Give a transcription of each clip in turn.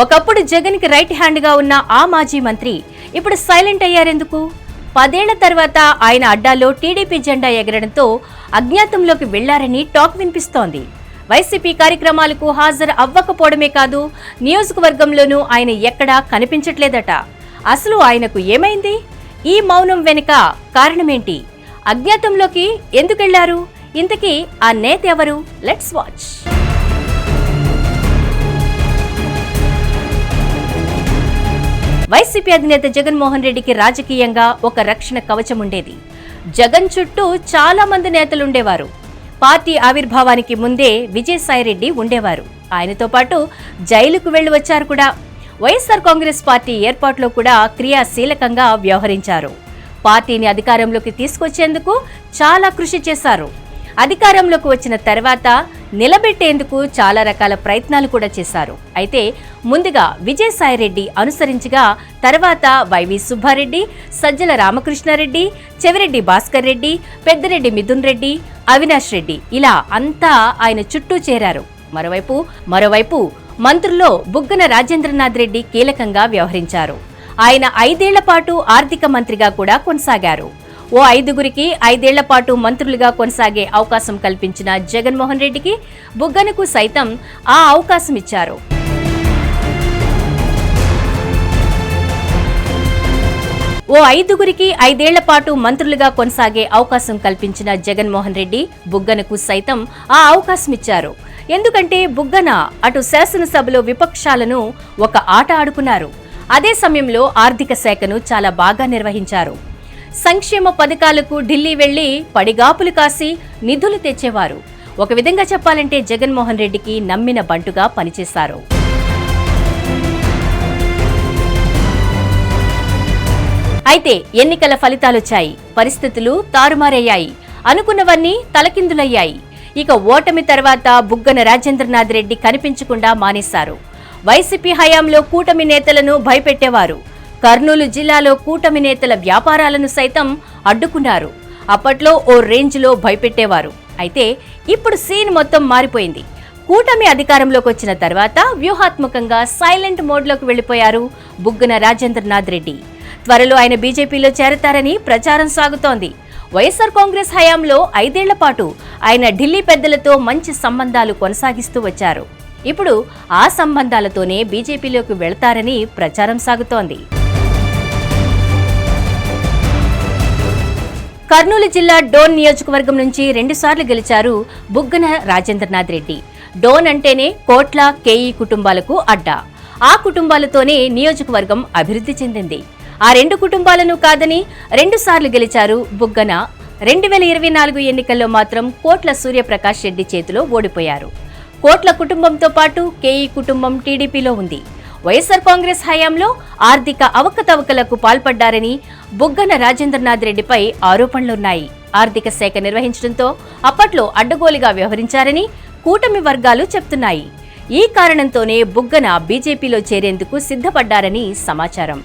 ఒకప్పుడు జగన్కి రైట్ హ్యాండ్గా ఉన్న ఆ మాజీ మంత్రి ఇప్పుడు సైలెంట్ అయ్యారెందుకు? పదేళ్ళ తర్వాత ఆయన అడ్డాలో టీడీపీ జెండా ఎగరడంతో అజ్ఞాతంలోకి వెళ్ళారని టాక్ వినిపిస్తోంది. వైసీపీ కార్యక్రమాలకు హాజరు అవ్వకపోవడమే కాదు నియోజకవర్గంలోనూ ఆయన ఎక్కడా కనిపించట్లేదట. అసలు ఆయనకు ఏమైంది? ఈ మౌనం వెనుక కారణమేంటి? అజ్ఞాతంలోకి ఎందుకెళ్ళారు? ఇంతకీ ఆ నేత ఎవరు? లెట్స్ వాచ్ వైసీపీ అధినేత జగన్మోహన్ రెడ్డికి రాజకీయంగా ఒక రక్షణ కవచం ఉండేది జగన్ చుట్టూ చాలా మంది నేతలుండేవారు. పార్టీ ఆవిర్భావానికి ముందే విజయసాయిరెడ్డి ఉండేవారు. ఆయనతో పాటు జైలుకు వెళ్ళి వచ్చారు కూడా. వైఎస్ఆర్ కాంగ్రెస్ పార్టీ ఏర్పాటులో కూడా క్రియాశీలకంగా వ్యవహరించారు. పార్టీని అధికారంలోకి తీసుకొచ్చేందుకు చాలా కృషి చేశారు. అధికారంలోకి వచ్చిన తర్వాత నిలబెట్టేందుకు చాలా రకాల ప్రయత్నాలు కూడా చేశారు. అయితే ముందుగా విజయసాయిరెడ్డి అనుసరించగా తర్వాత వైవి సుబ్బారెడ్డి సజ్జల రామకృష్ణారెడ్డి చెవిరెడ్డి భాస్కర్ రెడ్డి పెద్దిరెడ్డి మిథున్ రెడ్డి అవినాష్ రెడ్డి ఇలా అంతా ఆయన చుట్టూ చేరారు. మరోవైపు మరోవైపు మంత్రుల్లో బుగ్గన రాజేంద్రనాథ్ రెడ్డి కీలకంగా వ్యవహరించారు. ఆయన ఐదేళ్ళ పాటు ఆర్థిక మంత్రిగా కూడా కొనసాగారు. ఓ ఐదుగురికి ఐదేళ్ళ పాటు మంత్రులుగా కొనసాగే అవకాశం కల్పించిన జగన్మోహన్ రెడ్డికి బుగ్గనకు సైతం ఆ అవకాశం ఇచ్చారు. ఓ ఐదుగురికి ఐదేళ్ళ పాటు మంత్రులుగా కొనసాగే అవకాశం కల్పించిన జగన్మోహన్ రెడ్డి బుగ్గనకు సైతం ఆ అవకాశం ఇచ్చారు. ఎందుకంటే బుగ్గన అటు శాసనసభలో విపక్షాలను ఒక ఆట ఆడుకున్నారు. అదే సమయంలో ఆర్థిక శాఖను చాలా బాగా నిర్వహించారు. సంక్షేమ పథకాలకు ఢిల్లీ వెళ్ళి పడిగాపులు కాసి నిధులు తెచ్చేవారు. ఒక విధంగా చెప్పాలంటే జగన్మోహన్ రెడ్డికి నమ్మిన బంటుగా పనిచేశారు. అయితే ఎన్నికల ఫలితాలొచ్చాయి. పరిస్థితులు తారుమారయ్యాయి. అనుకున్నవన్నీ తలకిందులయ్యాయి. ఇక ఓటమి తర్వాత బుగ్గన రాజేంద్రనాథ్ రెడ్డి కనిపించకుండా మానేశారు. వైసీపీ హయాంలో కూటమి నేతలను భయపెట్టేవారు. కర్నూలు జిల్లాలో కూటమి నేతల వ్యాపారాలను సైతం అడ్డుకున్నారు. అప్పట్లో ఓ రేంజ్లో భయపెట్టేవారు. అయితే ఇప్పుడు సీన్ మొత్తం మారిపోయింది. కూటమి అధికారంలోకి వచ్చిన తర్వాత వ్యూహాత్మకంగా సైలెంట్ మోడ్లోకి వెళ్ళిపోయారు బుగ్గన రాజేంద్రనాథ్ రెడ్డి. త్వరలో ఆయన బీజేపీలో చేరతారని ప్రచారం సాగుతోంది. వైఎస్ఆర్ కాంగ్రెస్ హయాంలో ఐదేళ్ళ పాటు ఆయన ఢిల్లీ పెద్దలతో మంచి సంబంధాలు కొనసాగిస్తూ వచ్చారు. ఇప్పుడు ఆ సంబంధాలతోనే బీజేపీలోకి వెళతారని ప్రచారం సాగుతోంది. కర్నూలు జిల్లా డోన్ నియోజకవర్గం నుంచి రెండుసార్లు గెలిచారు బుగ్గన రాజేంద్రనాథ్ రెడ్డి. డోన్ అంటేనే కోట్ల కేఈ కుటుంబాలకు అడ్డా. ఆ కుటుంబాలతోనే నియోజకవర్గం అభివృద్ధి చెందింది. ఆ రెండు కుటుంబాలను కాదని రెండుసార్లు గెలిచారు బుగ్గన. రెండు వేల ఇరవై నాలుగు ఎన్నికల్లో మాత్రం కోట్ల సూర్యప్రకాష్ రెడ్డి చేతిలో ఓడిపోయారు. కోట్ల కుటుంబంతో పాటు కేఈ కుటుంబం టీడీపీలో ఉంది. వైఎస్ఆర్ కాంగ్రెస్ హయాంలో ఆర్థిక అవకతవకలకు పాల్పడ్డారని బుగ్గన రాజేంద్రనాథ్ రెడ్డిపై ఆరోపణలున్నాయి. ఆర్థిక శాఖ నిర్వహించడంతో అప్పట్లో అడ్డగోలుగా వ్యవహరించారని కూటమి వర్గాలు చెప్తున్నాయి. ఈ కారణంతోనే బుగ్గన బీజేపీలో చేరేందుకు సిద్ధపడ్డారని సమాచారం.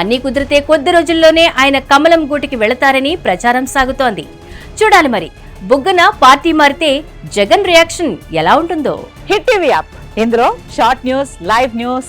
అన్నీ కుదిరితే కొద్ది రోజుల్లోనే ఆయన కమలం గూటికి వెళతారని ప్రచారం సాగుతోంది. చూడాలి మరి బుగ్గన పార్టీ మారితే జగన్ రియాక్షన్ ఎలా ఉంటుందో? Hit TV app. ఇందులో short news live news